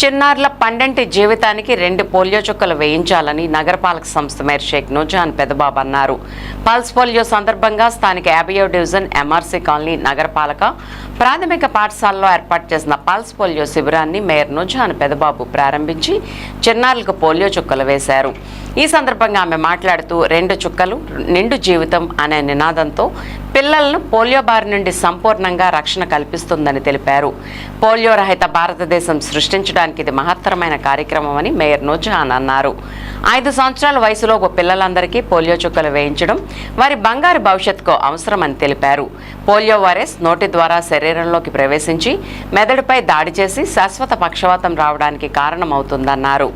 చిన్నారుల పండంటి జీవితానికి రెండు పోలియో చుక్కలు వేయించాలని నగరపాలక సంస్థ మేయర్ షేక్ నూజాన్ పెదబాబు అన్నారు. పల్స్ పోలియో సందర్భంగా స్థానిక యాభయో డివిజన్ ఎంఆర్సీ కాలనీ నగరపాలక ప్రాథమిక పాఠశాలలో ఏర్పాటు చేసిన పల్స్ పోలియో శిబిరాన్ని మేయర్ నూజాన్ పెదబాబు ప్రారంభించి చిన్నారులకు పోలియో చుక్కలు వేశారు. ఈ సందర్భంగా ఆమె మాట్లాడుతూ రెండు చుక్కలు నిండు జీవితం అనే నినాదంతో పిల్లలను పోలియో బారి నుండి సంపూర్ణంగా రక్షణ కల్పిస్తుందని తెలిపారు. పోలియో రహిత భారతదేశం సృష్టించడానికి ఇది మహత్తరమైన కార్యక్రమం అని మేయర్ నూజహాన్ అన్నారు. ఐదు సంవత్సరాల వయసులోపు పిల్లలందరికీ పోలియో చుక్కలు వేయించడం వారి బంగారు భవిష్యత్తుకు అవసరమని తెలిపారు. పోలియో వైరస్ నోటి ద్వారా శరీరంలోకి ప్రవేశించి మెదడుపై దాడి చేసి శాశ్వత పక్షవాతం రావడానికి కారణమవుతుందన్నారు.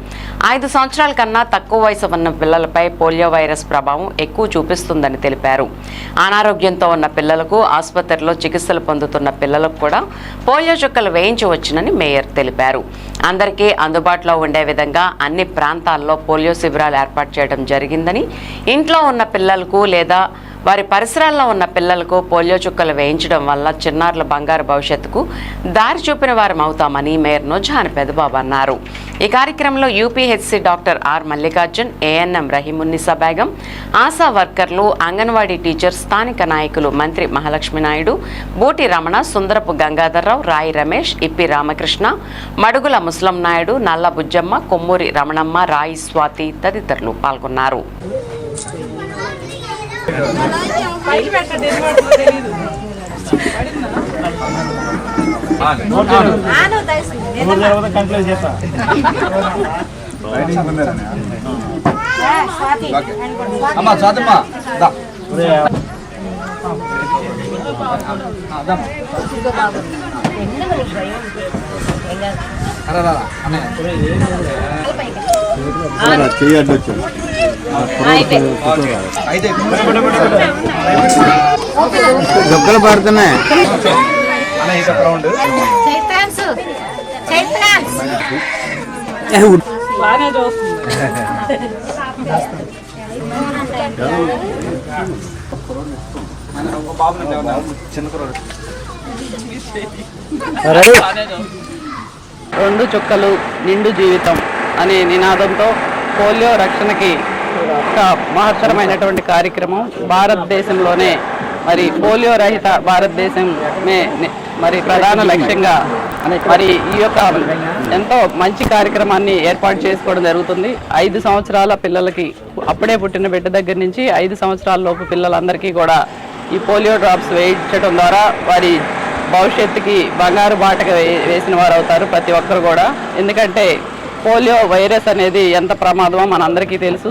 ఐదు సంవత్సరాల కన్నా తక్కువ వయసు ఉన్న పిల్లలపై పోలియో వైరస్ ప్రభావం ఎక్కువ చూపిస్తుందని తెలిపారు. అనారోగ్యంతో ఉన్న పిల్లలకు ఆసుపత్రిలో చికిత్సలు పొందుతున్న పిల్లలకు కూడా పోలియో చుక్కలు వేయించవచ్చునని మేయర్ తెలిపారు. అందరికీ అందుబాటులో ఉండే విధంగా అన్ని ప్రాంతాల్లో పోలియో శిబిరాలు ఏర్పాటు చేయడం జరిగిందని ఇంట్లో ఉన్న పిల్లలకు లేదా వారి పరిసరాల్లో ఉన్న పిల్లలకు పోలియో చుక్కలు వేయించడం వల్ల చిన్నారుల బంగారు భవిష్యత్తుకు దారి చూపిన వారం అవుతామని మేయర్ నొజాన్ పెదబాబు అన్నారు. ఈ కార్యక్రమంలో UPHC doctor R Mallikarjun ANM Rahimunnisa Begum Asha వర్కర్లు అంగన్వాడీ టీచర్ స్థానిక నాయకులు మంత్రి మహాలక్ష్మి నాయుడు బూటి రమణ సుందరపు గంగాధర్రావు రాయి రమేష్ ఇప్పి రామకృష్ణ మడుగుల ముస్లం నాయుడు నల్ల బుజ్జమ్మ కొమ్మూరి రమణమ్మ రాయి స్వాతి తదితరులు పాల్గొన్నారు. అమ్మా స్వాతమ్మా అరే రా రా, దొక్కలు పడుతున్నాయి రెండు చుక్కలు నిండు జీవితం అనే నినాదంతో పోలియో రక్షణకి ఒక మహత్తరమైనటువంటి కార్యక్రమం. భారతదేశంలోనే మరి పోలియో రహిత భారతదేశమే మరి ప్రధాన లక్ష్యంగా మరి ఈ యొక్క ఎంతో మంచి కార్యక్రమాన్ని ఏర్పాటు చేసుకోవడం జరుగుతుంది. ఐదు సంవత్సరాల పిల్లలకి అప్పుడే పుట్టిన బిడ్డ దగ్గర నుంచి ఐదు సంవత్సరాల లోపు పిల్లలందరికీ కూడా ఈ పోలియో డ్రాప్స్ వేయించడం ద్వారా వారి భవిష్యత్తుకి బంగారు బాటగా వే- వేసిన వారు అవుతారు ప్రతి ఒక్కరు కూడా. ఎందుకంటే పోలియో వైరస్ అనేది ఎంత ప్రమాదమో మనందరికీ తెలుసు.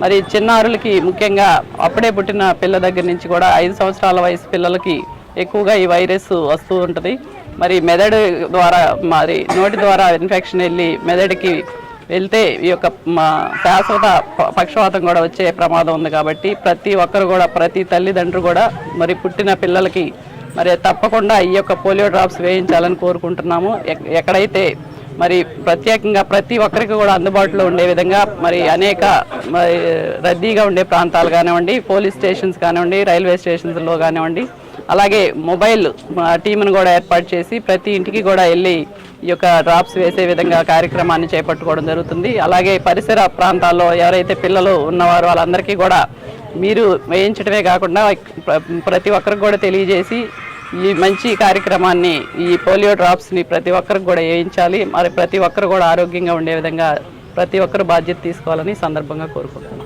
మరి చిన్నారులకి ముఖ్యంగా అప్పుడే పుట్టిన పిల్ల దగ్గర నుంచి కూడా ఐదు సంవత్సరాల వయసు పిల్లలకి ఎక్కువగా ఈ వైరస్ వస్తూ ఉంటుంది. మరి మెదడు ద్వారా మరి నోటి ద్వారా ఇన్ఫెక్షన్ వెళ్ళి మెదడుకి వెళ్తే ఈ యొక్క మా శాశ్వత ప- పక్షవాతం కూడా వచ్చే ప్రమాదం ఉంది కాబట్టి ప్రతి ఒక్కరు కూడా ప్రతి తల్లిదండ్రులు కూడా మరి పుట్టిన పిల్లలకి మరి తప్పకుండా ఈ యొక్క పోలియో డ్రాప్స్ వేయించాలని కోరుకుంటున్నాము. ఎక్- ఎక్కడైతే మరి ప్రత్యేకంగా ప్రతి ఒక్కరికి కూడా అందుబాటులో ఉండే విధంగా మరి అనేక మరి రద్దీగా ఉండే ప్రాంతాలు కానివ్వండి పోలీస్ స్టేషన్స్ కానివ్వండి రైల్వే స్టేషన్స్లో కానివ్వండి అలాగే మొబైల్ ఆ, టీంను కూడా ఏర్పాటు చేసి ప్రతి ఇంటికి కూడా వెళ్ళి ఈ యొక్క డ్రాప్స్ వేసే విధంగా కార్యక్రమాన్ని చేపట్టుకోవడం జరుగుతుంది. అలాగే పరిసర ప్రాంతాల్లో ఎవరైతే పిల్లలు ఉన్నవారో వాళ్ళందరికీ కూడా మీరు వేయించడమే కాకుండా ప్రతి ఒక్కరికి కూడా తెలియజేసి ఈ మంచి కార్యక్రమాన్ని ఈ పోలియో డ్రాప్స్ని ప్రతి ఒక్కరికి కూడా వేయించాలి. మరి ప్రతి ఒక్కరు కూడా ఆరోగ్యంగా ఉండే విధంగా ప్రతి ఒక్కరు బాధ్యత తీసుకోవాలని సందర్భంగా కోరుకుంటున్నాను.